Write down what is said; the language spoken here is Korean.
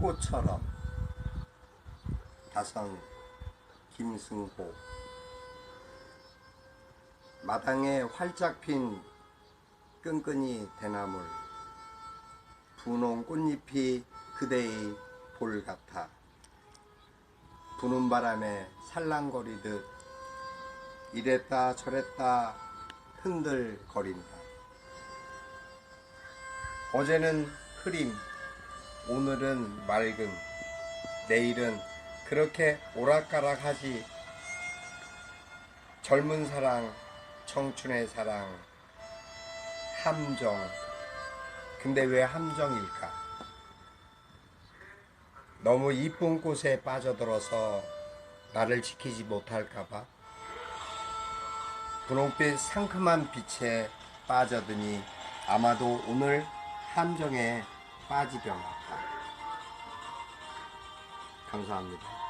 꽃처럼 다성 김승호. 마당에 활짝 핀 끈끈이 대나물 분홍 꽃잎이 그대의 볼 같아. 부는 바람에 살랑거리듯 이랬다 저랬다 흔들거린다. 어제는 흐림 오늘은 맑음 내일은 그렇게 오락가락하지. 젊은 사랑 청춘의 사랑 함정. 근데 왜 함정일까? 너무 이쁜 꽃에 빠져들어서 나를 지키지 못할까봐? 분홍빛 상큼한 빛에 빠져드니 아마도 오늘 함정에 빠지려나? 봐. 감사합니다.